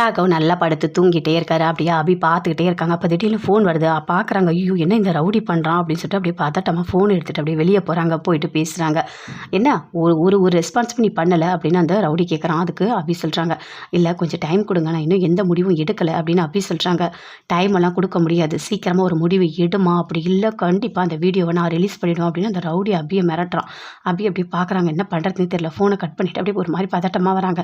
ராகவ் நல்லா படுத்து தூங்கிட்டே இருக்காரு. அப்படியே அபி பார்த்துக்கிட்டே இருக்காங்க. அப்போ திடீர்னு ஃபோன் வருது. பார்க்குறாங்க ஐயோ என்ன இந்த ரவுடி பண்ணுறான் அப்படின்னு சொல்லிட்டு அப்படியே பதட்டமாக ஃபோன் எடுத்துகிட்டு அப்படியே வெளியே போகிறாங்க போயிட்டு பேசுகிறாங்க என்ன? ஒரு ஒரு ஒரு ரெஸ்பான்ஸ் நீ பண்ணலை? அப்படின்னு அந்த ரவுடி கேட்குறான் அதுக்கு அபி சொல்கிறாங்க இல்லை கொஞ்சம் டைம் கொடுங்க. நான் இன்னும் எந்த முடிவும் எடுக்கலை. அப்படின்னு அபி சொல்கிறாங்க டைம் எல்லாம் கொடுக்க முடியாது. சீக்கிரமாக ஒரு முடிவு எடுமா? அப்படி இல்லை கண்டிப்பாக அந்த வீடியோவை நான் ரிலீஸ் பண்ணிவிடுவேன் அப்படின்னு அந்த ரவுடி அபியை மிரட்டுறான். அபி அப்படி பார்க்குறாங்க என்ன பண்ணுறதுன்னு தெரியல. ஃபோனை கட் பண்ணிவிட்டு அப்படியே ஒரு மாதிரி பதட்டமாக வராங்க.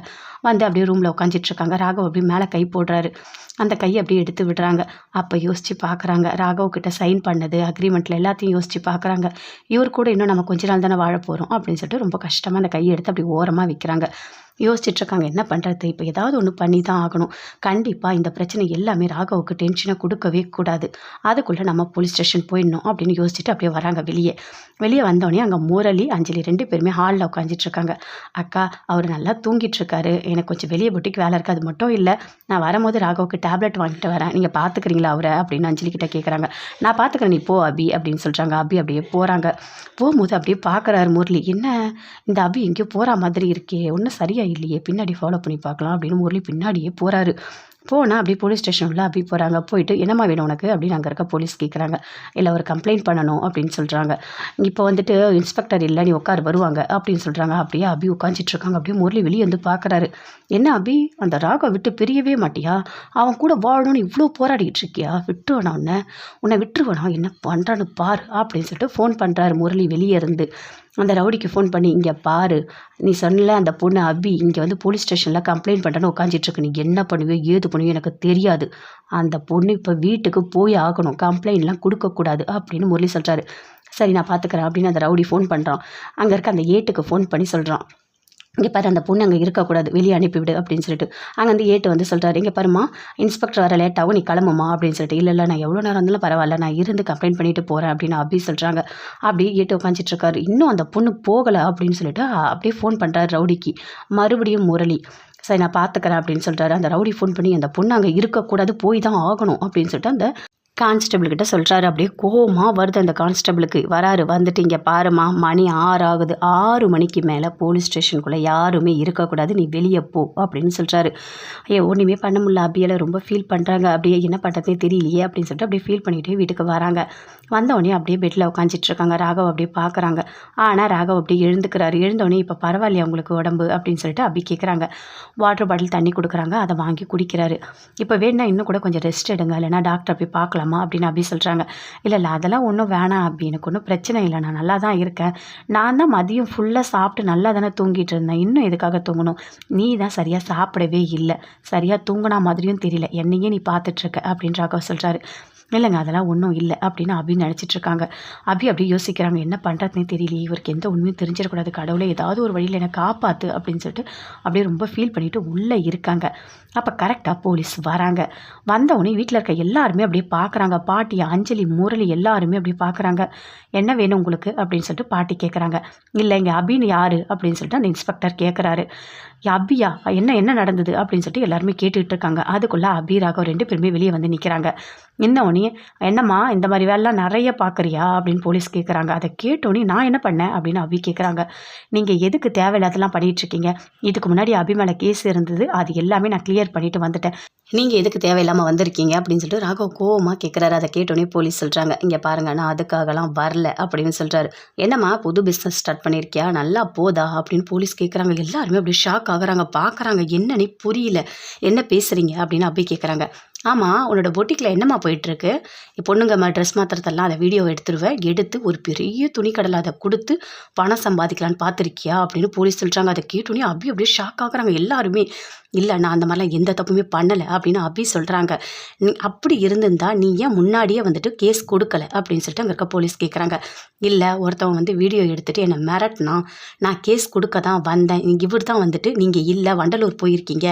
வந்து அப்படியே ரூமில் உட்காந்துட்டு இருக்காங்க. ராகவ் அப்படி மேலே கை போடுறாரு. அந்த கையை அப்படியே எடுத்து விடுறாங்க. அப்போ யோசித்து பார்க்குறாங்க. ராகவ் கிட்ட சைன் பண்ணது அக்ரிமெண்ட்டில் எல்லாத்தையும் யோசித்து பார்க்குறாங்க. இவர் கூட இன்னும் நம்ம கொஞ்ச நாள் தானே வாழ போகிறோம் அப்படின்னு சொல்லிட்டு ரொம்ப கஷ்டமாக அந்த கையை எடுத்து அப்படி ஓரமாக வைக்கிறாங்க. யோசிச்சிட்டுருக்காங்க என்ன பண்ணுறது இப்போ ஏதாவது ஒன்று பண்ணி தான் ஆகணும். கண்டிப்பாக இந்த பிரச்சனை எல்லாமே ராகவுக்கு டென்ஷனை கொடுக்கவே கூடாது. அதுக்குள்ளே நம்ம போலீஸ் ஸ்டேஷன் போயிடணும் அப்படின்னு யோசிச்சுட்டு அப்படியே வராங்க வெளியே. வெளியே வந்தோடனே அங்கே முரளி அஞ்சலி ரெண்டு பேருமே ஹாலில் உட்காந்துட்ருக்காங்க அக்கா அவர் நல்லா தூங்கிட்டுருக்காரு எனக்கு கொஞ்சம் வெளியே பொட்டிக்கு வேலை இருக்குது அது மட்டும் இல்லை நான் வரும்போது ராகவுக்கு டேப்லெட் வாங்கிட்டு வரேன். நீங்கள் பார்த்துக்கிறீங்களா அவரை? அப்படின்னு அஞ்சலி கிட்டே கேட்குறாங்க நான் பார்த்துக்கிறேன் நீ போ அபி அப்படின்னு சொல்கிறாங்க அபி அப்படியே போகிறாங்க போகும்போது அப்படியே பார்க்குறாரு முரளி. என்ன? இந்த அபி எங்கேயோ போகிற மாதிரி இருக்கே. ஒன்றும் சரியாக இல்லையே பின்னாடி ஃபாலோ பண்ணி பார்க்கலாம் அப்படின்னு முரளி பின்னாடியே போகிறாரு போனால் அப்படி போலீஸ் ஸ்டேஷன் உள்ள அப்படி போகிறாங்க போயிட்டு என்னம்மா வேணும் உனக்கு? அப்படின்னு அங்கே இருக்க போலீஸ் கேட்குறாங்க இல்லை ஒரு கம்ப்ளைண்ட் பண்ணணும் அப்படின்னு சொல்கிறாங்க இப்போ வந்துட்டு இன்ஸ்பெக்டர் இல்லை நீ உட்காரு வருவாங்க அப்படின்னு சொல்கிறாங்க அப்படியே அபி உட்காந்துட்ருக்காங்க அப்படியே முரளி வெளியே வந்து பார்க்குறாரு என்ன அபி? அந்த ராகை விட்டு பிரியவே மாட்டியா? அவன் கூட வாழணும்னு இவ்வளோ போராடிக்கிட்டு இருக்கியா? விட்டுருவானா உன்னை? உன்னை விட்டுருவானா? என்ன பண்ணுறான்னு பார் அப்படின்னு சொல்லிட்டு ஃபோன் பண்ணுறாரு முரளி வெளியே இருந்து. அந்த ரவுடிக்கு ஃபோன் பண்ணி இங்கே பாரு. நீ சொன்னல அந்த பொண்ணு அபி இங்கே வந்து போலீஸ் ஸ்டேஷனில் கம்ப்ளைண்ட் பண்ணுறேன்னு உட்காந்துட்ருக்கு நீ என்ன பண்ணுவியோ ஏது பண்ணுவியோ எனக்கு தெரியாது. அந்த பொண்ணு இப்போ வீட்டுக்கு போய் ஆகணும். கம்ப்ளைண்ட்லாம் கொடுக்கக்கூடாது அப்படின்னு முரளி சொல்கிறாரு சரி நான் பார்த்துக்கிறேன் அப்படின்னு அந்த ரவுடி ஃபோன் பண்ணுறான் அங்கே இருக்க அந்த ஏட்டுக்கு ஃபோன் பண்ணி சொல்கிறான் இங்கே பாரு அந்த பொண்ணு அங்கே இருக்கக்கூடாது. வெளியே அனுப்பிவிடு அப்படின்னு சொல்லிட்டு. அங்கே வந்து ஏட்டு வந்து சொல்கிறாரு இங்கே பாருமா இன்ஸ்பெக்டர் வர லேட்டாகவும் நீ கிளம்புமா அப்படின்னு சொல்லிட்டு. இல்லை இல்லை நான் எவ்வளோ நேரம் இருந்தாலும் பரவாயில்ல. நான் இருந்து கம்ப்ளைண்ட் பண்ணிட்டு போகிறேன் அப்படின்னு அப்படி சொல்கிறாங்க அப்படி ஏட்டு உட்காந்துட்டு இருக்காரு. இன்னும் அந்த பொண்ணு போகலை அப்படின்னு சொல்லிட்டு அப்படியே ஃபோன் பண்ணுறாரு ரவுடிக்கு. மறுபடியும் முரளி சரி நான் பார்த்துக்கிறேன் அப்படின்னு சொல்கிறாரு அந்த ரவுடி ஃபோன் பண்ணி அந்த பொண்ணு அங்கே இருக்கக்கூடாது போய் தான் ஆகணும் அப்படின்னு சொல்லிட்டு அந்த கான்ஸ்டபிள் கிட்ட சொல்கிறாரு அப்படியே கோபமாக வருது அந்த கான்ஸ்டபிளுக்கு. வராரு வந்துட்டு இங்கே பாருமா மணி ஆறு ஆகுது ஆறு மணிக்கு மேலே போலீஸ் ஸ்டேஷனுக்குள்ளே யாருமே இருக்கக்கூடாது. நீ வெளியே போ அப்படின்னு சொல்கிறாரு ஐயோ ஒன்றுமே பண்ண முடியல. அப்படியெல்லாம் ரொம்ப ஃபீல் பண்ணுறாங்க அப்படியே என்ன பண்ணுறதே தெரியலையே அப்படின்னு சொல்லிட்டு அப்படியே ஃபீல் பண்ணிகிட்டே வீட்டுக்கு வராங்க. வந்தவொடனே அப்படியே பெட்டில் உட்காந்துட்ருக்காங்க ராகவ் அப்படியே பார்க்குறாங்க ஆனால் ராகவ் அப்படியே எழுந்துக்கிறாரு. எழுந்தோடனே இப்போ பரவாயில்லையா உங்களுக்கு உடம்பு? அப்படின்னு சொல்லிட்டு அப்படி கேட்குறாங்க வாட்டர் பாட்டில் தண்ணி கொடுக்குறாங்க. அதை வாங்கி குடிக்கிறாரு. இப்போ வேணா இன்னும் கூட கொஞ்சம் ரெஸ்ட் எடுங்க. இல்லைனா டாக்டர் போய் பார்க்கலாம்? அப்படின்னு அப்படி சொல்கிறாங்க இல்லை இல்லை அதெல்லாம் ஒன்றும் வேணாம் அப்படி. எனக்கு ஒன்றும் பிரச்சனை இல்லை. நான் நல்லா தான் இருக்கேன். நான் தான் மதியம் ஃபுல்லாக சாப்பிட்டு நல்லா தானே தூங்கிட்டு இருந்தேன். இன்னும் எதுக்காக தூங்கணும்? நீ தான் சரியாக சாப்பிடவே இல்லை. சரியாக தூங்கினா மாதிரியும் தெரியல. என்னையே நீ பார்த்துட்ருக்க அப்படின்னு சொல்கிறாரு இல்லைங்க அதெல்லாம் ஒன்றும் இல்லை அப்படின்னு அபி நினச்சிட்டு இருக்காங்க. அபி அப்படி யோசிக்கிறாங்க என்ன பண்ணுறதுனே தெரியலையே இவருக்கு எந்த உண்மையும் தெரிஞ்சிடக்கூடாது கடவுளே ஏதாவது ஒரு வழியில் என்னை காப்பாற்று அப்படின்னு சொல்லிட்டு அப்படியே ரொம்ப ஃபீல் பண்ணிவிட்டு உள்ளே இருக்காங்க. அப்போ கரெக்டாக போலீஸ் வராங்க. வந்தவுடனே வீட்டில் இருக்க எல்லாருமே அப்படியே பார்க்குறாங்க பாட்டி அஞ்சலி முரளி எல்லாருமே அப்படி பார்க்குறாங்க என்ன வேணும் உங்களுக்கு? அப்படின்னு சொல்லிட்டு பாட்டி கேட்குறாங்க இல்லை இங்கே அபின்னு யார்? அப்படின்னு சொல்லிட்டு அந்த இன்ஸ்பெக்டர் கேட்குறாரு அபியா என்ன என்ன நடந்தது? அப்படின்னு சொல்லிட்டு எல்லாருமே கேட்டுக்கிட்டு இருக்காங்க. அதுக்குள்ளே அபி ராகவ் ரெண்டு பேருமே வெளியே வந்து நிற்கிறாங்க இன்னொன்னே என்னம்மா இந்த மாதிரி வேலைலாம் நிறைய பார்க்குறியா? அப்படின்னு போலீஸ் கேட்குறாங்க அதை கேட்டோன்னே நான் என்ன பண்ணேன்? அப்படின்னு அபி கேட்குறாங்க நீங்கள் எதுக்கு தேவையில்லாதெல்லாம் பண்ணிகிட்ருக்கீங்க இதுக்கு முன்னாடி அபி மேலே கேஸ் இருந்தது. அது எல்லாமே நான் கிளியர் பண்ணிட்டு வந்துட்டேன். நீங்கள் எதுக்கு தேவையில்லாமல் வந்திருக்கீங்க? அப்படின்னு சொல்லிட்டு ராகவ் கோவமாக கேட்குறாரு அதை கேட்டோன்னே போலீஸ் சொல்கிறாங்க இங்கே பாருங்க நான் அதுக்காகலாம் வரல அப்படின்னு சொல்கிறாரு என்னம்மா புது பிஸ்னஸ் ஸ்டார்ட் பண்ணியிருக்கியா நல்லா போதா? அப்படின்னு போலீஸ் கேட்குறாங்க எல்லாருமே அப்படி ஷாக் ஆகுறாங்க. பார்க்குறாங்க என்னன்னே புரியல? என்ன பேசுகிறீங்க அப்படின்னு அப்படி கேட்குறாங்க ஆமாம் உன்னோட பொட்டிக்கில் என்னம்மா போயிட்டுருக்கு? பொண்ணுங்க ட்ரெஸ் மாத்திரத்தெல்லாம் அதை வீடியோ எடுத்துருவேன் எடுத்து ஒரு பெரிய துணிக்கடலை அதை கொடுத்து பணம் சம்பாதிக்கலான்னு பார்த்துருக்கியா அப்படின்னு போலீஸ் சொல்கிறாங்க அதை கேட்டோன்னே அப்படி அப்படியே ஷாக் ஆகுறாங்க. எல்லாருமே இல்லை நான் அந்த மாதிரிலாம் எந்த தப்புமே பண்ணலை அப்படின்னு அபி சொல்கிறாங்க நீ அப்படி இருந்திருந்தா நீ ஏன் முன்னாடியே வந்துட்டு கேஸ் கொடுக்கல? அப்படின்னு சொல்லிட்டு அங்கே இருக்க போலீஸ் கேட்குறாங்க இல்லை ஒருத்தவன் வந்து வீடியோ எடுத்துகிட்டு என்னை மிரட்டினா நான் கேஸ் கொடுக்க தான் வந்தேன். இவர் தான் வந்துட்டு நீங்கள் இல்லை வண்டலூர் போயிருக்கீங்க.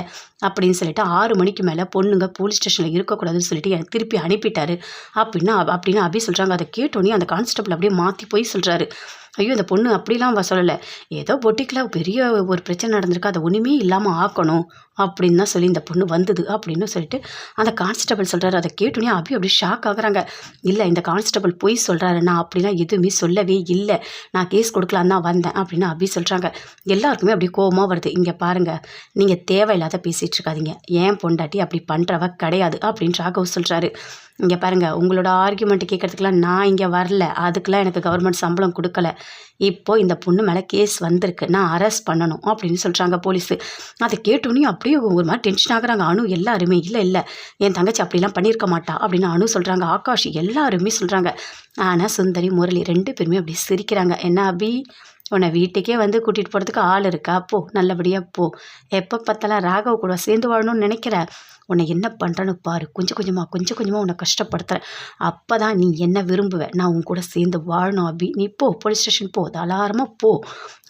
அப்படின்னு சொல்லிட்டு ஆறு மணிக்கு மேலே பொண்ணுங்க போலீஸ் ஸ்டேஷனில் இருக்கக்கூடாதுன்னு சொல்லிட்டு எனக்கு திருப்பி அனுப்பிட்டாரு. அப்படின்னா அப்படின்னு அபி சொல்கிறாங்க அதை கேட்டோன்னே அந்த கான்ஸ்டபிள் அப்படியே மாற்றி போய் சொல்கிறாரு ஐயோ இந்த பொண்ணு அப்படிலாம் அவ சொல்லலை. ஏதோ பொட்டிக்கில் பெரிய ஒரு பிரச்சனை நடந்திருக்கு. அதை ஒன்றுமே இல்லாமல் ஆக்கணும் அப்படின்னு தான் சொல்லி இந்த பொண்ணு வந்தது அப்படின்னு சொல்லிட்டு அந்த கான்ஸ்டபிள் சொல்கிறாரு அதை கேட்டோன்னே அபி அப்படி ஷாக் ஆகுறாங்க. இல்லை இந்த கான்ஸ்டபிள் பொய் சொல்கிறாரு நான் அப்படிலாம் எதுவுமே சொல்லவே இல்லை. நான் கேஸ் கொடுக்கலான்னு தான் வந்தேன் அப்படின்னு அபி சொல்கிறாங்க எல்லாருக்குமே அப்படி கோபமாக வருது. இங்கே பாருங்கள் நீங்கள் தேவையில்லாத பேசிகிட்டு இருக்காதீங்க. ஏன் பொண்டாட்டி அப்படி பண்ணுறவ கிடையாது அப்படின்னு ராகவ் சொல்கிறாரு இங்கே பாருங்கள் உங்களோட ஆர்கியூமெண்ட் கேட்குறதுக்கெலாம் நான் இங்கே வரல. அதுக்கெலாம் எனக்கு கவர்மெண்ட் சம்பளம் கொடுக்கல. இப்போது இந்த பொண்ணு மேலே கேஸ் வந்திருக்கு. நான் அரெஸ்ட் பண்ணணும் அப்படின்னு சொல்கிறாங்க போலீஸு அதை கேட்டோன்னே அப்படியே ஒரு மாதிரி டென்ஷன் ஆகுறாங்க. அணு எல்லாருமே இல்லை இல்லை என் தங்கச்சி அப்படிலாம் பண்ணியிருக்க மாட்டா. அப்படின்னு அணு சொல்கிறாங்க ஆகாஷ் எல்லாருமே சொல்கிறாங்க ஆனால் சுந்தரி முரளி ரெண்டு பேருமே அப்படி சிரிக்கிறாங்க. என்ன அபி? உன்னை வீட்டுக்கே வந்து கூட்டிகிட்டு போகிறதுக்கு ஆள் இருக்கா? போ நல்லபடியாக போ. எப்போ பார்த்தாலும் ராகவ் கூட சேர்ந்து வாழணும்னு நினைக்கிற. உன்னை என்ன பண்ணுறேன்னு பாரு. கொஞ்சம் கொஞ்சமாக கொஞ்சம் கொஞ்சமாக உன்னை கஷ்டப்படுத்துகிறேன் அப்போ தான் நீ என்ன விரும்புவ? நான் உன் கூட சேர்ந்து வாழணும் அப்படி நீ போ போலீஸ் ஸ்டேஷன் போ. தாராளமாக போ.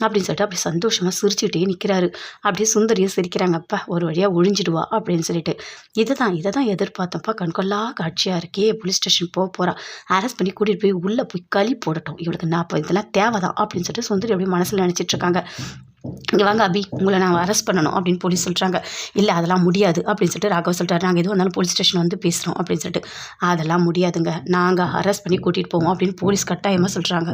அப்படின்னு சொல்லிட்டு அப்படி சந்தோஷமாக சிரிச்சுக்கிட்டே நிற்கிறாரு அப்படியே சுந்தரியை சிரிக்கிறாங்க. அப்பா ஒரு வழியாக ஒழிஞ்சிடுவா அப்படின்னு சொல்லிட்டு. இதை தான் இதை தான் எதிர்பார்த்தப்பா கண்கொள்ளா காட்சியாக இருக்கே. போலீஸ் ஸ்டேஷன் போக போகிறா அரெஸ்ட் பண்ணி கூட்டிகிட்டு போய் உள்ளே போய் களி போடட்டும். இவளுக்கு நான் இப்போ இதெல்லாம் தேவை தான் அப்படின்னு சொல்லிட்டு சுந்தரி அப்படியே மனசில் நினச்சிட்டு இருக்காங்க. இங்கே வாங்க அபி உங்களை நான் அரெஸ்ட் பண்ணணும் அப்படின்னு போலீஸ் சொல்கிறாங்க இல்லை அதெல்லாம் முடியாது அப்படின்னு சொல்லிட்டு ராகவ் சொல்லிட்டாரு நாங்கள் எதுவும் வந்தாலும் போலீஸ் ஸ்டேஷன் வந்து பேசுகிறோம் அப்படின்னு சொல்லிட்டு. அதெல்லாம் முடியாதுங்க. நாங்கள் அரெஸ்ட் பண்ணி கூட்டிகிட்டு போவோம் அப்படின்னு போலீஸ் கட்டாயமாக சொல்கிறாங்க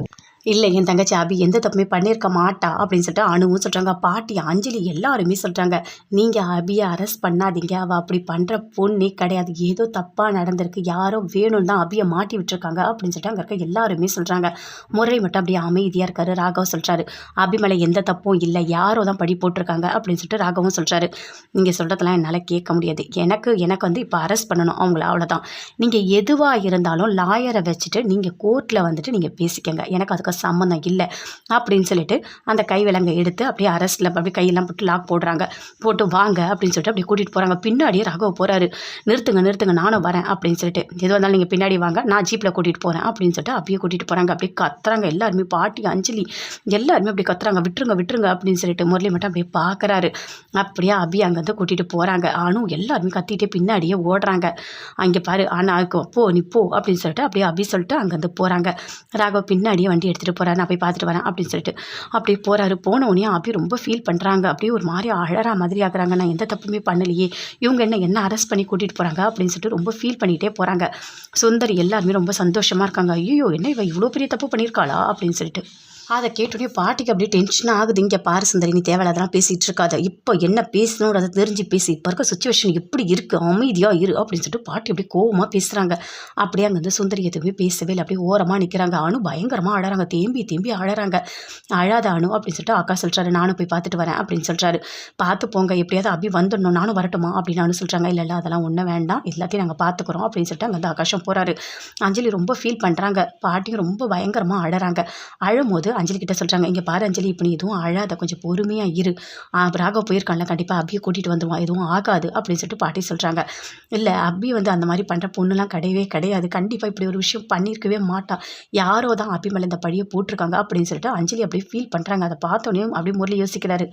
இல்லை என் தங்கச்சி அபி எந்த தப்புமே பண்ணியிருக்க மாட்டா அப்படின்னு சொல்லிட்டு அணுவும் சொல்கிறாங்க பாட்டி அஞ்சலி எல்லாருமே சொல்கிறாங்க நீங்கள் அபியை அரெஸ்ட் பண்ணாதீங்க. அவள் அப்படி பண்ணுற பொண்ணே கிடையாது. ஏதோ தப்பாக நடந்திருக்கு. யாரோ வேணும்னு தான் அபியை மாட்டி விட்டுருக்காங்க அப்படின்னு சொல்லிட்டு அங்கே இருக்க எல்லாருமே சொல்கிறாங்க முறை மட்டும் அப்படியே அமைதியாக இருக்காரு. ராகவ் சொல்கிறாரு அபி மேலே எந்த தப்பும் இல்லை. யாரோ தான் படி போட்டிருக்காங்க அப்படின்னு சொல்லிட்டு ராகவும் சொல்கிறாரு நீங்கள் சொல்கிறதெல்லாம் என்னால் கேட்க முடியாது. எனக்கு எனக்கு வந்து இப்போ அரெஸ்ட் பண்ணணும். அவங்கள அவ்வளோதான் நீங்கள் எதுவாக இருந்தாலும் லாயரை வச்சுட்டு நீங்கள் கோர்ட்டில் வந்துட்டு நீங்கள் பேசிக்கங்க. எனக்கு அதுக்கு சம்மந்தம் இல்லை அப்படின்னு சொல்லிட்டு அந்த கை விலங்கை எடுத்து அப்படியே அரெஸ்ட்டில் அப்படியே கையெல்லாம் போட்டு லாக் போடுறாங்க. போட்டு வாங்க அப்படின்னு சொல்லிட்டு அப்படியே கூட்டிகிட்டு போகிறாங்க பின்னாடியே ராகவ போகிறாரு நிறுத்துங்க நிறுத்துங்க நானும் வரேன் அப்படின்னு சொல்லிட்டு. எது வந்தாலும் நீங்கள் பின்னாடி வாங்க நான் ஜீப்பில் கூட்டிகிட்டு போகிறேன் அப்படின்னு சொல்லிட்டு அப்படியே கூட்டிகிட்டு போகிறாங்க அப்படியே கத்துறாங்க எல்லாருமே. பாட்டி அஞ்சலி எல்லாருமே அப்படி கத்துறாங்க. விட்டுருங்க விட்டுருங்க அப்படின்னு சொல்லிட்டு முரளி மட்டும் அப்படியே பார்க்குறாரு அப்படியே அபி அங்கேருந்து கூட்டிகிட்டு போகிறாங்க ஆனும் எல்லாருமே கத்திட்டே பின்னாடியே ஓடுறாங்க. அங்கே பாரு ஆனால் போ நீ போ அப்படின்னு சொல்லிட்டு அப்படியே அபி சொல்லிட்டு அங்கேருந்து போகிறாங்க ராகவ் பின்னாடியே வண்டி எடுத்து எடுத்துகிட்டு போகிறாரு நான் போய் பார்த்துட்டு வரேன் அப்படின்னு சொல்லிட்டு. அப்படி போகிறாரு போனோடனே அபி ரொம்ப ஃபீல் பண்ணுறாங்க அப்படியே ஒரு மாதிரி அழறா மாதிரி ஆகுறாங்க. நான் எந்த தப்புமே பண்ணலையே. இவங்க என்ன என்ன அரெஸ்ட் பண்ணி கூட்டிகிட்டு போகிறாங்க அப்படின்னு சொல்லிட்டு ரொம்ப ஃபீல் பண்ணிகிட்டே போகிறாங்க சுந்தர் எல்லாருமே ரொம்ப சந்தோஷமாக இருக்காங்க. ஐயோ என்ன இவ இவ்வளோ பெரிய தப்பு பண்ணியிருக்காளா அப்படின்னு சொல்லிட்டு. அதை கேட்டோடனே பாட்டிக்கு அப்படியே டென்ஷன் ஆகுது. இங்கே பாரு சுந்தரி நீ தேவையில்லாதெல்லாம் பேசிகிட்டு இருக்காத. இப்போ என்ன பேசணும் அதை தெரிஞ்சு பேசி. இப்போ இருக்க சுச்சுவேஷன் எப்படி இருக்குது அமைதியாக இரு அப்படின்னு சொல்லிட்டு பாட்டி அப்படியே கோவமாக பேசுகிறாங்க அப்படியே அங்கே வந்து சுந்தரி எதுவுமே பேசவே இல்லை. அப்படியே ஓரமாக நிற்கிறாங்க அணு பயங்கரமாக அழகிறாங்க தேம்பி தேம்பி அழகிறாங்க அழாத அணு அப்படின்னு சொல்லிட்டு அக்கா சொல்கிறாரு நானும் போய் பார்த்துட்டு வரேன் அப்படின்னு சொல்கிறாரு பார்த்து போங்க. எப்படியாவது அபி வந்துடணும். நானும் வரட்டுமா? அப்படின்னு அனு சொல்கிறாங்க இல்லை இல்லை. அதெல்லாம் ஒன்றும் வேண்டாம். எல்லாத்தையும் நாங்கள் பார்த்துக்குறோம் அப்படின்னு சொல்லிட்டு அங்கே வந்து ஆகாஷம் போகிறாரு அஞ்சலி ரொம்ப ஃபீல் பண்ணுறாங்க பாட்டியும் ரொம்ப பயங்கரமாக அழகிறாங்க அழும்போது அஞ்சலி கிட்ட சொல்கிறாங்க இங்கே பாரு அஞ்சலி இப்போ நீ எதுவும் அழாத கொஞ்சம் பொறுமையாக இரு. ராகவ் போயிருக்கான்ல கண்டிப்பாக அப்பியை கூட்டிகிட்டு வந்துடுவான் எதுவும் ஆகாது அப்படின்னு சொல்லிட்டு பாட்டி சொல்கிறாங்க இல்லை அபி வந்து அந்த மாதிரி பண்ணுற பொண்ணுலாம் கிடையவே கிடையாது. கண்டிப்பாக இப்படி ஒரு விஷயம் பண்ணியிருக்கவே மாட்டான் யாரோ தான் அபி மேலே இந்த பழியை போட்டிருக்காங்க அப்படின்னு சொல்லிட்டு அஞ்சலி அப்படியே ஃபீல் பண்ணுறாங்க அதை பார்த்தோன்னே அப்படியே முரளி யோசிக்கிறாரு.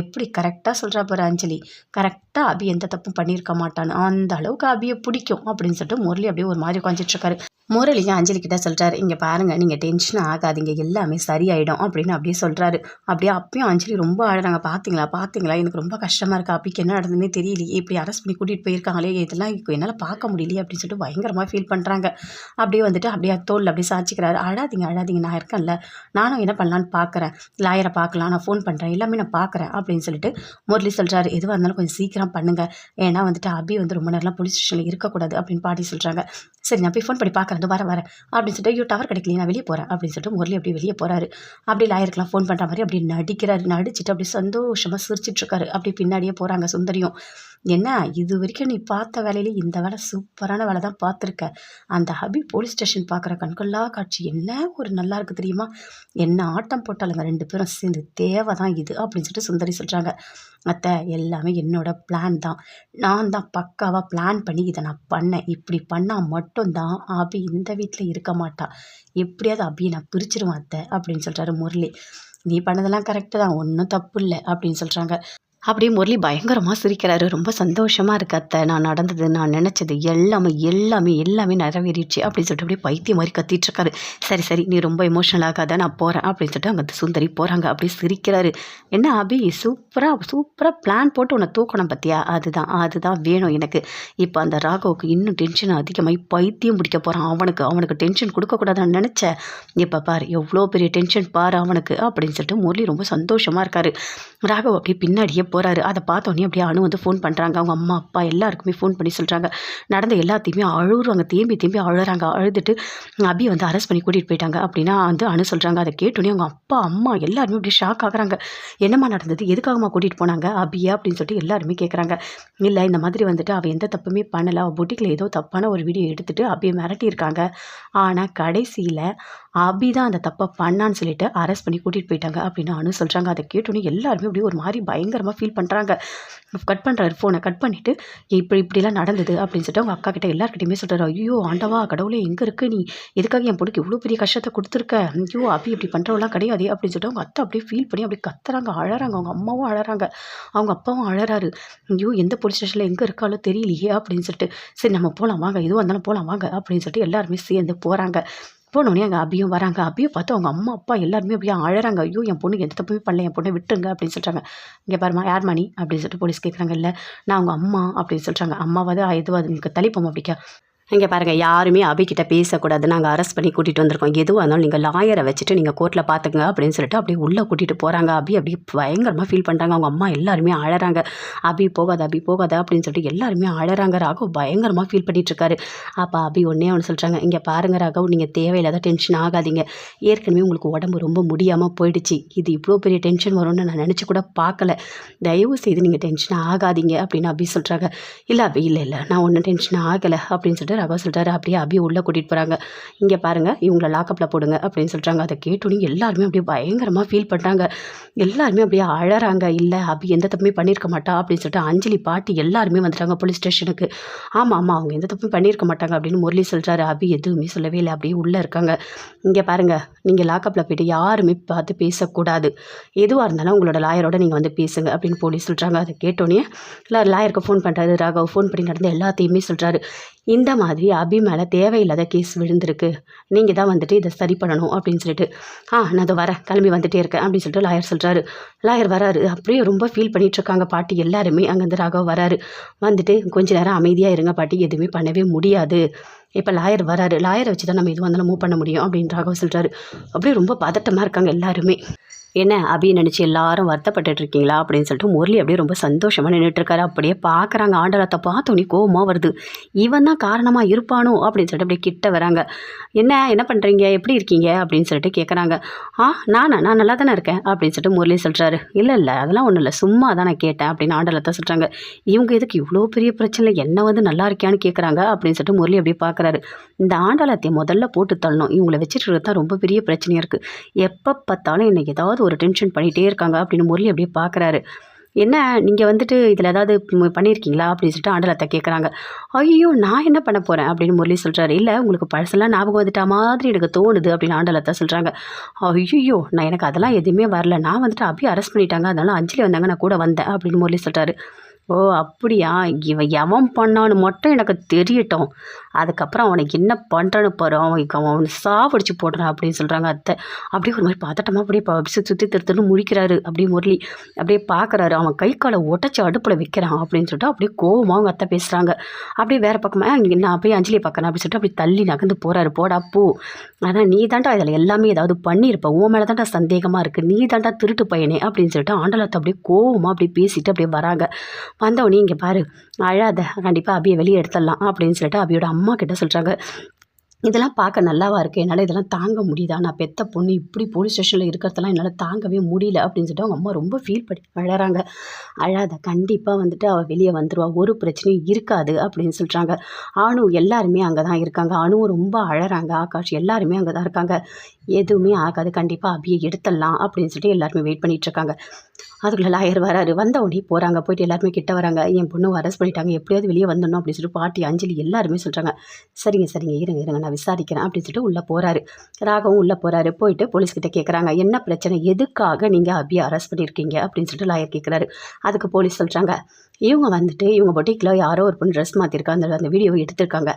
எப்படி கரெக்டாக சொல்கிறா பாரு அஞ்சலி. கரெக்டாக அபி எந்த தப்பும் பண்ணியிருக்க மாட்டான்னு. அந்த அளவுக்கு அபியை பிடிக்கும் அப்படின்னு சொல்லிட்டு முரளி அப்படியே ஒரு மாதிரி உட்காந்துட்டு இருக்காரு. முரளியும் அஞ்சலி கிட்ட சொல்கிறாரு இங்கே பாருங்கள் நீங்கள் டென்ஷன் ஆகாதீங்க எல்லாமே சரியாயிடும் அப்படின்னு அப்படியே சொல்கிறாரு அப்படியே அப்பயும் அஞ்சலி ரொம்ப ஆடுறாங்க பார்த்தீங்களா பார்த்தீங்களா எனக்கு ரொம்ப கஷ்டமாக இருக்குது அப்பிக்கு என்ன நடந்ததுன்னே தெரியலையே. இப்படி அரெஸ்ட் பண்ணி கூட்டிகிட்டு போயிருக்காங்களே இதெல்லாம் இப்போ என்னால் பார்க்க முடியலையே அப்படின்னு சொல்லிட்டு பயங்கரமாக ஃபீல் பண்ணுறாங்க அப்படியே வந்துட்டு அப்படியே தோல் அப்படியே சாச்சிக்கிறாரு அழாதீங்க அழாதீங்க நான் இருக்கேன்ல. நானும் என்ன பண்ணலான்னு பார்க்குறேன் லாயரை பார்க்கலாம் நான் ஃபோன் பண்ணுறேன் எல்லாமே நான் பார்க்குறேன் அப்படின்னு சொல்லிட்டு முரளி சொல்கிறாரு எதுவாக இருந்தாலும் கொஞ்சம் சீக்கிரம் பண்ணுங்கள் ஏன்னா வந்துட்டு அபி வந்து ரொம்ப நேரம்லாம் போலீஸ் ஸ்டேஷனில் இருக்கக்கூடாது அப்படின்னு பாட்டி சொல்கிறாங்க சரி நான் போய் ஃபோன் பண்ணி பார்க்குறேன். இதோ வரேன் வரேன். அப்படின்னு சொல்லிட்டு ஐயோ டவர் கிடைக்கல நான் வெளியே போகிறேன் அப்படின்னு சொல்லிட்டு முரளி அப்படி வெளியே போகிறாரு அப்படி லாயருக்கெல்லாம் ஃபோன் பண்ணுற மாதிரி அப்படி நடிக்கிறாரு நடிச்சுட்டு அப்படியே சந்தோஷமாக சிரிச்சிட்ருக்காரு அப்படி பின்னாடியே போகிறாங்க சுந்தரியும். என்ன இது வரைக்கும் நீ பார்த்த வேலையில இந்த வேலை சூப்பரான வேலை தான் பார்த்துருக்க. அந்த ஹபி போலீஸ் ஸ்டேஷன் பார்க்குற கண்கொள்ளா காட்சி என்ன ஒரு நல்லா இருக்குது தெரியுமா? என்ன ஆட்டம் போட்டாலுங்க ரெண்டு பேரும் சேர்ந்து தேவை தான் இது அப்படின்னு சொல்லிட்டு சுந்தரி சொல்கிறாங்க அத்தை எல்லாமே என்னோட பிளான் தான். நான் தான் பக்காவாக பிளான் பண்ணி இதை நான் பண்ணேன். இப்படி பண்ணால் மட்டும்தான் அபி இந்த வீட்டில் இருக்க மாட்டா. எப்படியாவது அபியை நான் பிரிச்சிருவேன் அத்தை அப்படின்னு சொல்கிறாரு முரளி. நீ பண்ணதெல்லாம் கரெக்டு தான் ஒன்றும் தப்பு இல்லை அப்படின்னு சொல்கிறாங்க அப்படியே முரளி பயங்கரமாக சிரிக்கிறாரு. ரொம்ப சந்தோஷமாக இருக்கு அத்தை. நான் நடந்தது நான் நினச்சது எல்லாமே எல்லாமே எல்லாமே நிறைவேறிடுச்சு அப்படின்னு சொல்லிட்டு அப்படியே பைத்தியம் மாதிரி கத்திட்டு இருக்காரு. சரி சரி நீ ரொம்ப எமோஷனல் ஆகாத நான் போகிறேன் அப்படின்னு சொல்லிட்டு அங்கே சுந்தரி போகிறாங்க அப்படியே சிரிக்கிறாரு. என்ன அபி சூப்பராக சூப்பராக பிளான் போட்டு உன்னை தூக்கணும் பார்த்தியா அதுதான் அதுதான் வேணும் எனக்கு. இப்போ அந்த ராகவுக்கு இன்னும் டென்ஷன் அதிகமாகி பைத்தியம் பிடிக்க போகிறான் அவனுக்கு. அவனுக்கு டென்ஷன் கொடுக்கக்கூடாதுன்னு நினச்சேன். இப்போ பாரு எவ்வளோ பெரிய டென்ஷன் பாரு அவனுக்கு அப்படின்னு சொல்லிட்டு முரளி ரொம்ப சந்தோஷமாக இருக்காரு. ராகவ் அப்படியே பின்னாடியே போகிறாரு அதை பார்த்தோன்னே அப்படியே அணு வந்து ஃபோன் பண்ணுறாங்க அவங்க அம்மா அப்பா எல்லாருக்குமே ஃபோன் பண்ணி சொல்கிறாங்க நடந்த எல்லாத்தையுமே அழுகுறாங்க தேம்பி தேம்பி அழுகிறாங்க அழுதுட்டு அபி வந்து அரெஸ்ட் பண்ணி கூட்டிகிட்டு போயிட்டாங்க அப்படின்னா வந்து அணு சொல்கிறாங்க அதை கேட்டோன்னே அவங்க அப்பா அம்மா எல்லாருமே அப்படியே ஷாக் ஆகுறாங்க. என்னம்மா நடந்தது? எதுக்காகம்மா கூட்டிகிட்டு போனாங்க? அபியா அப்படின்னு சொல்லிட்டு எல்லாருமே கேட்குறாங்க இல்லை இந்த மாதிரி வந்துட்டு அவள் எந்த தப்புமே பண்ணலை. அவள் புட்டிக்கில் ஏதோ தப்பான ஒரு வீடியோ எடுத்துகிட்டு அப்படியே மிரட்டியிருக்காங்க. ஆனால் கடைசியில் அபி தான் அந்த தப்பை பண்ணான்னு சொல்லிட்டு அரெஸ்ட் பண்ணி கூட்டிகிட்டு போயிட்டாங்க அப்படின்னு அனு சொல்கிறாங்க அதை கேட்டோன்னே எல்லாருமே அப்படியே ஒரு மாதிரி பயங்கரமாக ஃபீல் பண்ணுறாங்க கட் பண்ணுறாரு ஃபோனை கட் பண்ணிவிட்டு இப்படி இப்படிலாம் நடந்தது அப்படின்னு சொல்லிட்டு அவங்க அக்கா கிட்ட எல்லாருக்கிட்டையுமே சொல்கிறாரு ஐயோ ஆண்டவா கடவுளே எங்கே இருக்கு நீ? எதுக்காக என் பொண்ணுக்கு இவ்வளோ பெரிய கஷ்டத்தை கொடுத்துருக்க? ஐயோ அபி இப்படி பண்ணுறவெல்லாம் கிடையாது அப்படின்னு சொல்லிட்டு அவங்க அத்தை அப்படியே ஃபீல் பண்ணி அப்படியே கத்துறாங்க. அழறாங்க. அவங்க அம்மாவும் அழறாங்க. அவங்க அப்பாவும் அழறாரு. ஐயோ எந்த போலீஸ் ஸ்டேஷனில் எங்கே இருக்காலோ தெரியலையே அப்படின்னு சொல்லிட்டு சரி நம்ம போகலாம் வாங்க. எதுவாக இருந்தாலும் போகலாம் வாங்க அப்படின்னு சொல்லிட்டு எல்லாருமே சேர்ந்து போகிறாங்க போனோடனே அங்கே அபியும் வராங்க. அபியை பார்த்து அவங்க அம்மா அப்பா எல்லாருமே அப்படியே அழறாங்க. ஐயோ என் பொண்ணு எந்த தப்புமே பண்ணல என் பொண்ணை விட்டுருங்க அப்படின்னு சொல்கிறாங்க இங்கே பாருமா யார் மணி? அப்படின்னு சொல்லிட்டு போலீஸ் கேட்குறாங்க இல்லை நான் அவங்க அம்மா அப்படின்னு சொல்கிறாங்க அம்மாவாது எதுவாது உங்களுக்கு தள்ளிப்போம் அப்படிக்கா. இங்கே பாருங்கள் யாருமே அபிக்கிட்ட பேசக்கூடாது நாங்கள் அரெஸ்ட் பண்ணி கூட்டிகிட்டு வந்திருக்கோம். எதுவாக இருந்தாலும் நீங்கள் லாயரை வச்சுட்டு நீங்கள் கோர்ட்டில் பார்த்துக்கங்க அப்படின்னு சொல்லிட்டு அப்படியே உள்ளே கூட்டிகிட்டு போகிறாங்க அபி அப்படியே பயங்கரமாக ஃபீல் பண்ணுறாங்க அவங்க அம்மா எல்லாருமே அழறாங்க. அபி போகாத அபி போகாத அப்படின்னு சொல்லிட்டு எல்லாருமே அழறாங்க. ராகவ் பயங்கரமாக ஃபீல் பண்ணிகிட்ருக்காரு அப்போ அபி ஒன்றே ஒன்று சொல்கிறாங்க இங்கே பாருங்கள் ராகவ் நீங்கள் தேவையில்லாத டென்ஷன் ஆகாதீங்க. ஏற்கனவே உங்களுக்கு உடம்பு ரொம்ப முடியாமல் போயிடுச்சு. இது இவ்வளோ பெரிய டென்ஷன் வரும்னு நான் நினச்சி கூட பார்க்கல தயவு செய்து நீங்கள் டென்ஷன் ஆகாதீங்க அப்படின்னு அபி சொல்கிறாங்க இல்லை அபி இல்லை இல்லை. நான் ஒன்றும் டென்ஷன் ஆகலை அப்படின்னு சொல்லிட்டு ரகா சொல்கிறாரு அப்படியே அபி உள்ளே கூட்டிகிட்டு போகிறாங்க இங்கே பாருங்கள் இவங்களை லாக்கப்பில் போடுங்க அப்படின்னு சொல்கிறாங்க அதை கேட்டோன்னே எல்லாருமே அப்படியே பயங்கரமாக ஃபீல் பண்ணுறாங்க எல்லாருமே அப்படியே அழறாங்க. இல்லை அபி எந்த தப்புமே பண்ணியிருக்க மாட்டா அப்படின்னு சொல்லிட்டு அஞ்சலி பாட்டி எல்லாருமே வந்துட்டாங்க போலீஸ் ஸ்டேஷனுக்கு ஆமாம் ஆமாம் அவங்க எந்த தப்புமே பண்ணியிருக்க மாட்டாங்க அப்படின்னு முரளி சொல்கிறாரு அபி எதுவுமே சொல்லவே இல்லை அப்படியே உள்ளே இருக்காங்க. இங்கே பாருங்கள் நீங்கள் லாக்கப்பில் போயிட்டு யாருமே பார்த்து பேசக்கூடாது. எதுவாக இருந்தாலும் உங்களோட லாயரோட நீங்கள் வந்து பேசுங்க அப்படின்னு போலீஸ் சொல்கிறாங்க அதை கேட்டோன்னே இல்லை லாயருக்கு ஃபோன் பண்ணுறாரு ராகவ் ஃபோன் பண்ணி நடந்த எல்லாத்தையுமே சொல்கிறாரு இந்த மாதிரி அபி மேலே தேவையில்லாத கேஸ் விழுந்திருக்கு. நீங்கள் தான் வந்துட்டு இதை சரி பண்ணணும் அப்படின்னு சொல்லிட்டு ஆ நான் அதை வரேன். கிளம்பி வந்துட்டே இருக்கேன். அப்படின்னு சொல்லிட்டு லாயர் சொல்கிறாரு லாயர் வராரு. அப்படியே ரொம்ப ஃபீல் பண்ணிகிட்ருக்காங்க பாட்டி எல்லாருமே. அங்கேருந்து ராகவ் வராரு. வந்துட்டு கொஞ்ச நேரம் அமைதியாக இருங்க பாட்டி. எதுவுமே பண்ணவே முடியாது. இப்போ லாயர் வராரு. லாயரை வச்சு தான் நம்ம எதுவும் வந்தாலும் மூவ் பண்ண முடியும் அப்படின்னு ராகவ் சொல்கிறாரு அப்படியே ரொம்ப பதட்டமாக இருக்காங்க எல்லாருமே. என்ன அப்படின்னு நினச்சி எல்லாரும் வருத்தப்பட்டு இருக்கீங்களா அப்படின்னு சொல்லிட்டு முரளி அப்படியே ரொம்ப சந்தோஷமாக நின்றுட்டுருக்காரு அப்படியே பார்க்குறாங்க. ஆண்டலத்தை பார்த்தோன்னே கோபமாக வருது. இவன் தான் காரணமாக இருப்பானோ? அப்படின்னு சொல்லிட்டு அப்படியே கிட்ட வராங்க. என்ன என்ன பண்ணுறீங்க எப்படி இருக்கீங்க? அப்படின்னு சொல்லிட்டு கேட்குறாங்க ஆ நானா? நான் நல்லா தானே இருக்கேன். அப்படின்னு சொல்லிட்டு முரளி சொல்கிறாரு இல்லை இல்லை அதெல்லாம் ஒன்றும் இல்லை. சும்மா தான் நான் கேட்டேன். அப்படின்னு ஆண்டலத்தை சொல்கிறாங்க இவங்க எதுக்கு இவ்வளோ பெரிய பிரச்சனை? என்ன வந்து நல்லா இருக்கியான்னு கேட்குறாங்க அப்படின்னு சொல்லிட்டு முரளி அப்படியே பார்க்குறாரு. இந்த ஆண்டாளத்தை முதல்ல போட்டு தள்ளணும். இவங்களை வச்சுட்டு தான் ரொம்ப பெரிய பிரச்சனையாக இருக்குது எப்போ பார்த்தாலும் என்னை ஏதாவது ஒரு டென்ஷன் பண்ணிகிட்டே இருக்காங்க அப்படின்னு முரளி அப்படியே பார்க்குறாரு என்ன நீங்கள் வந்துட்டு இதில் ஏதாவது பண்ணியிருக்கீங்களா அப்படின்னு சொல்லிட்டு ஆண்டலத்தை கேட்குறாங்க ஐயோ நான் என்ன பண்ண போகிறேன் அப்படின்னு முரளி சொல்கிறாரு இல்லை உங்களுக்கு பழசெல்லாம் ஞாபகம் வந்துட்டா மாதிரி எனக்கு தோணுது அப்படின்னு ஆண்டலத்தை சொல்கிறாங்க ஐயோ நான் எனக்கு அதெல்லாம் எதுவுமே வரல. நான் வந்துட்டு அப்படியே அரெஸ்ட் பண்ணிட்டாங்க. அதனால அஞ்சலி வந்தாங்க நான் கூட வந்தேன் அப்படின்னு முரளி சொல்கிறாரு ஓ அப்படியா? இவன் எவன் பண்ணான்னு மட்டும் எனக்கு தெரியட்டும். அதுக்கப்புறம் அவனுக்கு என்ன பண்ணுறான்னு பாரு. அவன் அவனை சாவடிச்சு போடுறான் அப்படின்னு சொல்கிறாங்க அத்தை. அப்படியே ஒரு மாதிரி பதட்டமாக அப்படியே சுற்றி சுற்றி திருத்துன்னு முழிக்கிறாரு. அப்படியே முரளி. அப்படியே பார்க்குறாரு அவன் கை காலை உடச்சி அடுப்பில் வைக்கிறான் அப்படின்னு சொல்லிட்டு அப்படியே கோவமாக அவங்க அத்தை பேசுகிறாங்க அப்படியே வேறு பக்கமாக இங்கே நான் அப்படியே அஞ்சலி பார்க்குறேன் அப்படின்னு சொல்லிட்டு அப்படி தள்ளி நகர்ந்து போகிறாரு போடா பூ. ஆனால் நீ தாண்டா இதில் எல்லாமே ஏதாவது பண்ணியிருப்ப. உன் மேலே தாண்டா சந்தேகமாக இருக்குது நீ தாண்டா திருட்டு பையனே அப்படின்னு சொல்லிட்டு ஆண்டலத்தை அப்படியே கோவமாக அப்படியே பேசிட்டு அப்படியே வராங்க. வந்தவொடனே இங்கே பாரு அழாத கண்டிப்பாக அபியை வெளியே எடுத்துடலாம் அப்படின்னு சொல்லிட்டு அபியோட அம்மா கிட்ட சொல்கிறாங்க இதெல்லாம் பார்க்க நல்லாவா இருக்குது என்னால் இதெல்லாம் தாங்க முடியுதா? நான் பெத்த பொண்ணு இப்படி போலீஸ் ஸ்டேஷனில் இருக்கிறதெல்லாம் என்னால் தாங்கவே முடியல அப்படின்னு சொல்லிட்டு அவங்க அம்மா ரொம்ப ஃபீல் பண்ணி அழறாங்க அழாத கண்டிப்பாக வந்துட்டு அவள் வெளியே வந்துடுவா ஒரு பிரச்சனையும் இருக்காது அப்படின்னு சொல்கிறாங்க அணு எல்லாருமே அங்கே தான் இருக்காங்க. அணுவும் ரொம்ப அழகிறாங்க ஆகாஷ் எல்லாருமே அங்கே தான் இருக்காங்க. எதுவுமே ஆகாது. கண்டிப்பாக அபியை எடுத்துடலாம் அப்படின்னு சொல்லிட்டு எல்லாருமே வெயிட் பண்ணிகிட்ருக்காங்க அதுக்குள்ள லாயர் வராரு. வந்த உடனே போகிறாங்க போயிட்டு எல்லாருமே கிட்ட வராங்க. என் பொண்ணு அரெஸ்ட் பண்ணிட்டாங்க. எப்படியாவது வெளியே வந்துடணும் அப்படின்னு சொல்லிட்டு பாட்டி அஞ்சலி எல்லாருமே சொல்கிறாங்க சரிங்க சரிங்க. இருங்க இருங்க. நான் விசாரிக்கிறேன் அப்படின்னு சொல்லிட்டு உள்ளே போகிறாரு ராகவும் உள்ளே போகிறாரு போயிட்டு போலீஸ்கிட்ட கேட்குறாங்க என்ன பிரச்சனை? எதுக்காக நீங்கள் அபியை அரெஸ்ட் பண்ணியிருக்கீங்க அப்படின்னு சொல்லிட்டு லாயர் கேட்குறாரு அதுக்கு போலீஸ் சொல்கிறாங்க இவங்க வந்துட்டு இவங்க பொட்டிக்கில் யாரோ ஒரு பொண்ணு ட்ரெஸ் மாற்றிருக்கா அந்த அந்த வீடியோவை எடுத்திருக்காங்க.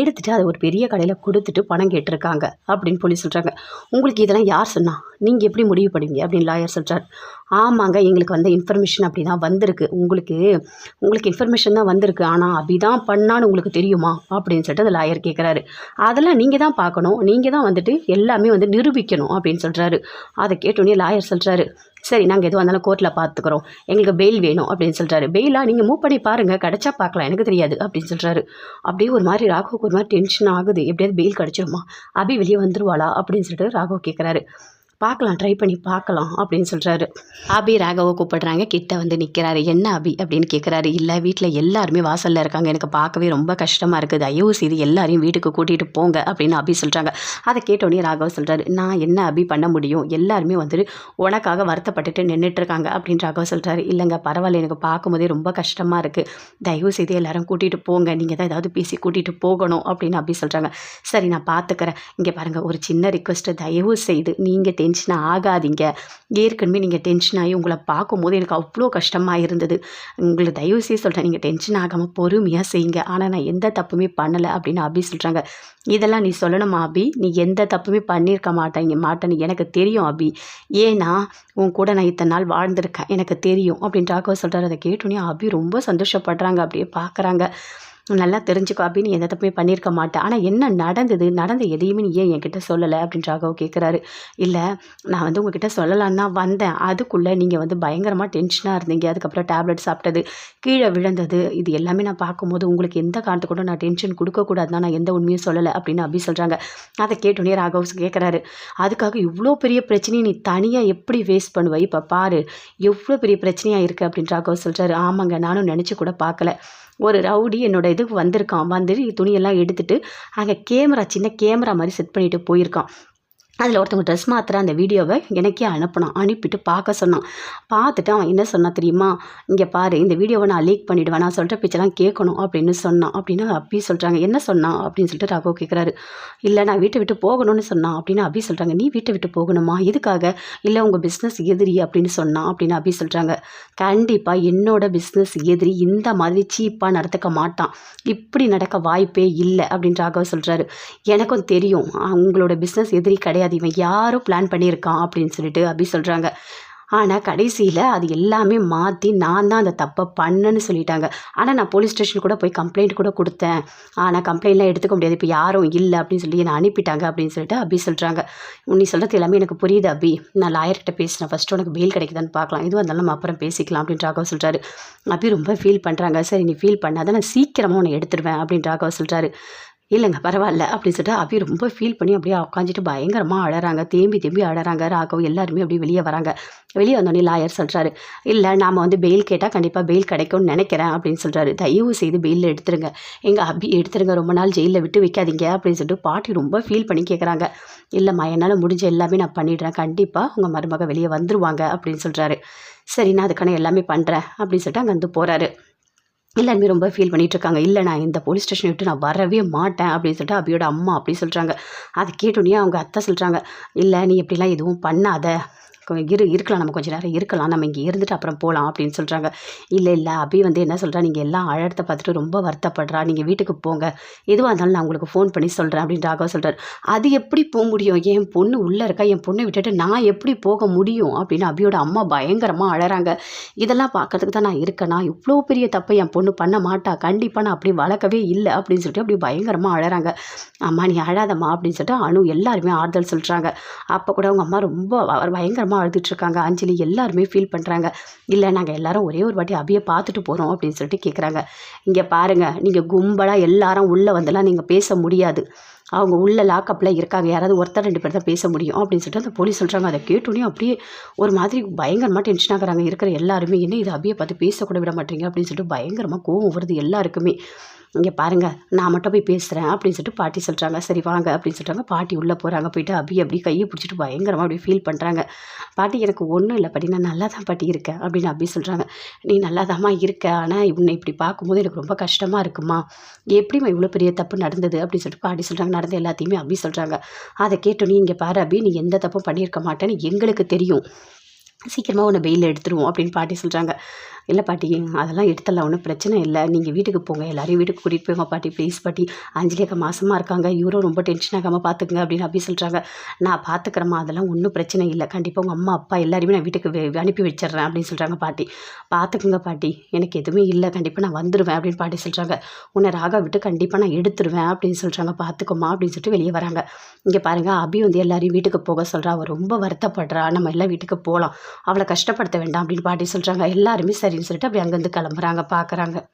எடுத்துகிட்டு அதை ஒரு பெரிய கடையில் கொடுத்துட்டு பணம் கேட்டிருக்காங்க அப்படின்னு போலீஸ் சொல்கிறாங்க உங்களுக்கு இதெல்லாம் யார் சொன்னா? நீங்கள் எப்படி முடிவு பண்ணுவீங்க அப்படின்னு லாயர் சொல்கிறார் ஆமாங்க எங்களுக்கு வந்த இன்ஃபர்மேஷன் அப்படி தான் வந்திருக்கு. உங்களுக்கு உங்களுக்கு இன்ஃபர்மேஷன் தான் வந்திருக்கு. ஆனால் அபி தான் பண்ணான்னு உங்களுக்கு தெரியுமா? அப்படின்னு சொல்லிட்டு அந்த லாயர் கேட்குறாரு அதெல்லாம் நீங்கள் தான் பார்க்கணும். நீங்கள் தான் வந்துட்டு எல்லாமே வந்து நிரூபிக்கணும் அப்படின்னு சொல்கிறாரு அதை கேட்டோடனே லாயர் சொல்கிறாரு சரி நாங்கள் எதுவாக இருந்தாலும் கோர்ட்டில் பார்த்துக்குறோம். எங்களுக்கு பெயில் வேணும் அப்படின்னு சொல்கிறாரு பெயிலாக நீங்கள் மூவ் பண்ணி பாருங்கள் கிடச்சா பார்க்கலாம். எனக்கு தெரியாது அப்படின்னு சொல்கிறாரு அப்படியே ஒரு மாதிரி ராகவுக்கு ஒரு மாதிரி டென்ஷன் ஆகுது. எப்படியாவது பெயில் கிடச்சிருமா? அபி வெளியே வந்துருவாளா? அப்படின்னு சொல்லிட்டு ராகவ் கேட்குறாரு பார்க்கலாம் ட்ரை பண்ணி பார்க்கலாம் அப்படின்னு சொல்கிறாரு அபி ராகவை கூப்பிடுறாங்க. கிட்ட வந்து நிற்கிறாரு என்ன அபி? அப்படின்னு கேட்குறாரு இல்லை வீட்டில் எல்லாருமே வாசலில் இருக்காங்க. எனக்கு பார்க்கவே ரொம்ப கஷ்டமாக இருக்குது. தயவு செய்து எல்லாரையும் வீட்டுக்கு கூட்டிகிட்டு போங்க அப்படின்னு அபி சொல்கிறாங்க அதை கேட்டோடனே ராகவ் சொல்கிறாரு நான் என்ன அபி பண்ண முடியும்? எல்லாருமே வந்துட்டு உனக்காக வருத்தப்பட்டுட்டு நின்றுட்டு இருக்காங்க அப்படின்னு ராகவ் சொல்கிறாரு இல்லைங்க பரவாயில்ல. எனக்கு பார்க்கும்போதே ரொம்ப கஷ்டமாக இருக்குது தயவு செய்து எல்லாரும் கூட்டிகிட்டு போங்க. நீங்கள் தான் ஏதாவது பேசி கூட்டிகிட்டு போகணும் அப்படின்னு அபி சொல்கிறாங்க சரி நான் பார்த்துக்கிறேன் இங்கே பாருங்கள் ஒரு சின்ன ரிக்வெஸ்ட்டு தயவு செய்து நீங்கள் டென்ஷன் ஆகாதீங்க. ஏற்கனவே நீங்கள் டென்ஷன் ஆகி உங்களை பார்க்கும்போது எனக்கு அவ்வளோ கஷ்டமாக இருந்தது. உங்களை தயவு செய்து சொல்கிறேன் நீங்கள் டென்ஷன் ஆகாமல் பொறுமையாக செய்யுங்க. ஆனால் நான் எந்த தப்புமே பண்ணலை அப்படின்னு அபி சொல்கிறாங்க இதெல்லாம் நீ சொல்லணுமா அபி? நீ எந்த தப்புமே பண்ணியிருக்க மாட்டேங்க மாட்டேன்னு எனக்கு தெரியும் அபி. ஏன்னா உன் கூட நான் இத்தனை நாள் வாழ்ந்திருக்கேன் எனக்கு தெரியும் அப்படின்னு ராகவ சொல்கிறார் அதை கேட்டோன்னே அபி ரொம்ப சந்தோஷப்படுறாங்க அப்படியே பார்க்குறாங்க. நல்லா தெரிஞ்சுக்கோ அப்படின்னு எந்த தப்புமே பண்ணியிருக்க மாட்டேன். ஆனால் என்ன நடந்தது? நடந்த எதையுமே நீ ஏன் என்கிட்ட சொல்லலை? அப்படின்னு ராகவ் கேட்குறாரு இல்லை நான் வந்து உங்ககிட்ட சொல்லலான்னு தான் வந்தேன். அதுக்குள்ளே நீங்கள் வந்து பயங்கரமாக டென்ஷனாக இருந்தீங்க. அதுக்கப்புறம் டேப்லெட் சாப்பிட்டது கீழே விழுந்தது. இது எல்லாமே நான் பார்க்கும்போது உங்களுக்கு எந்த காரணத்து கூட நான் டென்ஷன் கொடுக்கக்கூடாதுன்னா நான் எந்த உண்மையும் சொல்லலை அப்படின்னு அப்படி சொல்கிறாங்க அதை கேட்டோடனே ராகவ் கேட்குறாரு அதுக்காக இவ்வளோ பெரிய பிரச்சனையை நீ தனியாக எப்படி ஃபேஸ் பண்ணுவ? இப்போ பாரு எவ்வளோ பெரிய பிரச்சனையாக இருக்குது அப்படின்னு ராகவ் சொல்கிறாரு ஆமாங்க நானும் நினச்சி கூட பார்க்கல. ஒரு ரவுடி என்னோட இதுக்கு வந்திருக்கான். வந்து துணியெல்லாம் எடுத்துகிட்டு அங்கே கேமரா சின்ன கேமரா மாதிரி செட் பண்ணிவிட்டு போயிருக்கான். அதில் ஒருத்தவங்க ட்ரெஸ் மாத்திர அந்த வீடியோவை எனக்கே அனுப்பினான் அனுப்பிட்டு பார்க்க சொன்னான். பார்த்துட்டு அவன் என்ன சொன்னான் தெரியுமா? இங்கே பாரு இந்த வீடியோவை நான் லீக் பண்ணிவிடுவேன் நான் சொல்கிற பேச்செல்லாம் கேட்கணும் அப்படின்னு சொன்னான். அப்படின்னு அப்பி சொல்கிறாங்க என்ன சொன்னான்? அப்படின்னு சொல்லிட்டு ராகவ் கேட்குறாரு இல்லை நான் வீட்டை விட்டு போகணும்னு சொன்னான் அப்படின்னு அபி சொல்கிறாங்க நீ வீட்டை விட்டு போகணுமா? இதுக்காக இல்லை உங்கள் பிஸ்னஸ் எதிரி அப்படின்னு சொன்னான் அப்படின்னு அபி சொல்கிறாங்க கண்டிப்பாக என்னோட பிஸ்னஸ் எதிரி இந்த மாதிரி சீப்பாக நடத்துக்க மாட்டான். இப்படி நடக்க வாய்ப்பே இல்லை அப்படின்னு ராகவ் சொல்கிறாரு எனக்கும் தெரியும். உங்களோட பிஸ்னஸ் எதிரி கிடையாது. இவன் யாரும் பிளான் பண்ணியிருக்கான் அப்படின்னு சொல்லிட்டு அபி சொல்கிறாங்க ஆனால் கடைசியில் அது எல்லாமே மாற்றி நான் தான் அந்த தப்பை பண்ணேன்னு சொல்லிட்டாங்க. ஆனால் நான் போலீஸ் ஸ்டேஷன் கூட போய் கம்ப்ளைண்ட் கூட கொடுத்தேன். ஆனால் கம்ப்ளைண்ட்லாம் எடுத்துக்க முடியாது. இப்போ யாரும் இல்லை அப்படின்னு சொல்லி என்னை அனுப்பிட்டாங்க அப்படின்னு சொல்லிட்டு அபி சொல்கிறாங்க நீ சொல்கிறது எல்லாமே எனக்கு புரியுது அபி. நான் லாயர்கிட்ட பேசினேன். ஃபஸ்ட்டு உனக்கு பெயில் கிடைக்குதான்னு பார்க்கலாம். இதுவாக இருந்தாலும் நம்ம அப்புறம் பேசிக்கலாம் அப்படின்னு ராகவ் சொல்கிறாரு அபி ரொம்ப ஃபீல் பண்ணுறாங்க சரி நீ ஃபீல் பண்ணாத நான் சீக்கிரமாக உன்னை எடுத்துருவேன் அப்படின்னு ராகவ் சொல்கிறாரு இல்லைங்க பரவாயில்ல அப்படின்னு சொல்லிட்டு அப்படியே ரொம்ப ஃபீல் பண்ணி அப்படியே உட்காந்துட்டு பயங்கரமாக அழறாங்க. தேம்பி தேம்பி அழறாங்க. ராகவ் எல்லாருமே அப்படியே வெளியே வராங்க. வெளியே வந்தோடனே லாயர் சொல்கிறாரு இல்லை நாம் வந்து பெயில் கேட்டால் கண்டிப்பாக பெயில் கிடைக்கும்னு நினைக்கிறேன் அப்படின்னு சொல்கிறாரு தயவு செய்து பெயிலில் எடுத்துருங்க. எங்கள் அபி எடுத்துருங்க ரொம்ப நாள் ஜெயிலில் விட்டு வைக்காதீங்க அப்படின்னு சொல்லிட்டு பாட்டி ரொம்ப ஃபீல் பண்ணி கேட்குறாங்க இல்லைம்மா என்னால் முடிஞ்ச எல்லாமே நான் பண்ணிடுறேன். கண்டிப்பாக உங்கள் மருமக வெளியே வந்துருவாங்க அப்படின்னு சொல்கிறாரு சரி நான் அதுக்கான எல்லாமே பண்ணுறேன் அப்படின்னு சொல்லிட்டு அங்கே வந்து போகிறாரு எல்லாருமே ரொம்ப ஃபீல் பண்ணிகிட்ருக்காங்க இருக்காங்க இல்லை நான் இந்த போலீஸ் ஸ்டேஷன் விட்டு நான் வரவே மாட்டேன் அப்படின்னு சொல்லிட்டு அபியோட அம்மா அப்படி சொல்கிறாங்க அதை கேட்டோன்னே அவங்க அத்தை சொல்கிறாங்க இல்லை நீ எப்படிலாம் எதுவும் பண்ணாத. இரு இருக்கலாம். நம்ம கொஞ்சம் நேரம் இருக்கலாம். நம்ம இங்கே இருந்துட்டு அப்புறம் போகலாம் அப்படின்னு சொல்கிறாங்க இல்லை இல்லை. அபி வந்து என்ன சொல்கிறா நீங்கள் எல்லாம் அழகத்தை பார்த்துட்டு ரொம்ப வருத்தப்படுறா. நீங்கள் வீட்டுக்கு போங்க. எதுவாக இருந்தாலும் நான் உங்களுக்கு ஃபோன் பண்ணி சொல்கிறேன் அப்படின்னு ராகவ் சொல்கிறார் அது எப்படி போக முடியும்? என் பொண்ணு உள்ளே இருக்கா? என் பொண்ணை விட்டுட்டு நான் எப்படி போக முடியும்? அப்படின்னு அபியோட அம்மா பயங்கரமாக அழகிறாங்க இதெல்லாம் பார்க்கறதுக்கு தான் நான் இருக்கேனா? இவ்வளோ பெரிய தப்பை என் பொண்ணு பண்ண மாட்டா. கண்டிப்பாக நான் அப்படி வளர்க்கவே இல்லை அப்படின்னு சொல்லிட்டு அப்படி பயங்கரமாக அழகிறாங்க அம்மா நீ அழாதம்மா அப்படின்னு சொல்லிட்டு அனு எல்லாருமே ஆறுதல் சொல்கிறாங்க அப்போ கூட அவங்க அம்மா ரொம்ப பயங்கரமாக பயங்கரமாக அழுதுட்ருக்காங்க. அஞ்சலி எல்லாருமே ஃபீல் பண்ணுறாங்க இல்லை நாங்கள் எல்லாரும் ஒரே ஒரு வாட்டி அபியை பார்த்துட்டு போகிறோம் அப்படின்னு சொல்லிட்டு கேட்குறாங்க இங்கே பாருங்கள் நீங்கள் கும்பலாக எல்லாரும் உள்ளே வந்தெல்லாம் நீங்கள் பேச முடியாது. அவங்க உள்ள லாக்கப்பில் இருக்காங்க. யாராவது ஒருத்தர் ரெண்டு பேர் தான் பேச முடியும் அப்படின்னு சொல்லிட்டு அந்த போலீஸ் சொல்கிறாங்க அதை கேட்டோன்னே அப்படியே ஒரு மாதிரி பயங்கரமாக டென்ஷன் ஆகிறாங்க. இருக்கிற எல்லாருமே என்ன இது அபியை பார்த்து பேசக்கூட விட மாட்டீங்க? அப்படின்னு சொல்லிட்டு பயங்கரமாக கோவம் வருது எல்லாருக்குமே. இங்கே பாருங்கள் நான் மட்டும் போய் பேசுகிறேன் அப்படின்னு சொல்லிட்டு பாட்டி சொல்கிறாங்க சரி வாங்க அப்படின்னு சொல்கிறாங்க பாட்டி உள்ளே போகிறாங்க போயிட்டு அபி அப்படி கையை பிடிச்சிட்டு பயங்கரமாக அப்படி ஃபீல் பண்ணுறாங்க பாட்டி எனக்கு ஒன்றும் இல்லை பாட்டி நான் நல்லா தான் பாட்டி இருக்கேன் அப்படின்னு அப்படி சொல்கிறாங்க நீ நல்லா இருக்க ஆனால் உன்னை இப்படி பார்க்கும்போது எனக்கு ரொம்ப கஷ்டமாக இருக்குமா? எப்படிம்மா இவ்வளோ பெரிய தப்பு நடந்தது அப்படின்னு சொல்லிட்டு பாட்டி சொல்கிறாங்க நடந்த எல்லாத்தையுமே அப்படி சொல்கிறாங்க அதை கேட்டோன்னே இங்கே பாரு அபி நீ எந்த தப்பும் பண்ணியிருக்க மாட்டேன்னு எங்களுக்கு தெரியும். சீக்கிரமாக உன்னை வெயில் எடுத்துருவோம் அப்படின்னு பாட்டி சொல்கிறாங்க இல்லை பாட்டி அதெல்லாம் எடுத்துடலாம் ஒன்றும் பிரச்சனை இல்லை. நீங்கள் வீட்டுக்கு போங்க எல்லாரையும் வீட்டுக்கு கூட்டிகிட்டு போங்க பாட்டி ப்ளீஸ் பாட்டி. அஞ்சலி அக்கா மாசமாக இருக்காங்க இவரும் ரொம்ப டென்ஷன் ஆகாமல் பார்த்துக்குங்க அப்படின்னு அப்படி சொல்கிறாங்க நான் பார்த்துக்கிறேம்மா அதெல்லாம் ஒன்றும் பிரச்சனை இல்லை. கண்டிப்பாக உங்கள் அம்மா அப்பா எல்லாருமே நான் வீட்டுக்கு வே- அனுப்பி வச்சிடுறேன் அப்படின்னு சொல்கிறாங்க பாட்டி. பார்த்துக்குங்க பாட்டி எனக்கு எதுவுமே இல்லை. கண்டிப்பாக நான் வந்துடுவேன் அப்படின்னு பாட்டி சொல்கிறாங்க உன்னை ராகா விட்டு கண்டிப்பாக நான் எடுத்துருவேன் அப்படின்னு சொல்கிறாங்க பார்த்துக்கோமா அப்படின்னு சொல்லிட்டு வெளியே வராங்க. இங்கே பாருங்கள் அபி வந்து எல்லாரையும் வீட்டுக்கு போக சொல்கிறா அவள் ரொம்ப வருத்தப்படுறா. நம்ம எல்லாம் வீட்டுக்கு போகலாம் அவளை கஷ்டப்படுத்த வேண்டாம் அப்படின்னு பாட்டி சொல்கிறாங்க எல்லாருமே சரின்னு சொல்லிட்டு அப்படி அங்கேருந்து கிளம்புறாங்க பார்க்குறாங்க.